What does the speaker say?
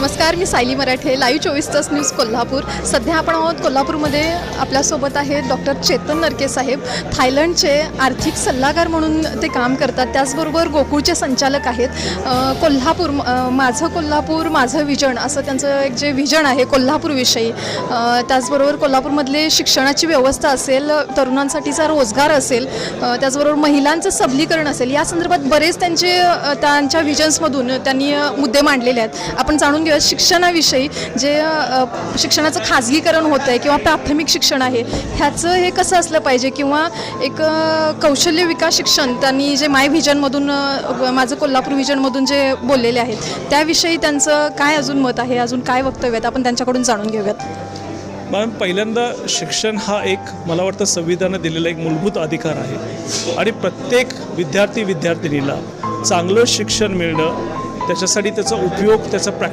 नमस्कार मी सायली मराठे लाईव्ह चोवीस तास न्यूज कोल्हापूर. सध्या आपण आहोत कोल्हापूरमध्ये आपल्यासोबत आहेत डॉक्टर चेतन नरके साहेब. थायलंडचे आर्थिक सल्लागार म्हणून ते काम करतात. त्याचबरोबर गोकुळचे संचालक आहेत. कोल्हापूर माझं कोल्हापूर माझं विजन असं त्यांचं एक जे विजन आहे कोल्हापूरविषयी. त्याचबरोबर कोल्हापूरमधले शिक्षणाची व्यवस्था असेल तरुणांसाठीचा रोजगार असेल त्याचबरोबर महिलांचं सबलीकरण असेल या संदर्भात बरेच त्यांचे त्यांच्या विजन्समधून त्यांनी मुद्दे मांडलेले आहेत. आपण जाणून किंवा शिक्षणाविषयी जे शिक्षणाचं खाजगीकरण होतं आहे किंवा प्राथमिक शिक्षण आहे ह्याचं हे कसं असलं पाहिजे? किंवा एक कौशल्य विकास शिक्षण त्यांनी जे माय व्हिजनमधून माझं कोल्हापूर व्हिजनमधून जे बोललेले आहेत त्याविषयी त्यांचं काय अजून मत आहे? अजून काय वक्तव्य आहेत? आपण त्यांच्याकडून जाणून घेऊयात. मॅम पहिल्यांदा शिक्षण हा एक मला वाटतं संविधानानं दिलेला एक मूलभूत अधिकार आहे. आणि प्रत्येक विद्यार्थी विद्यार्थिनीला चांगलं शिक्षण मिळणं त्याच्यासाठी त्याचा उपयोग त्याचा प्रॅक्टिस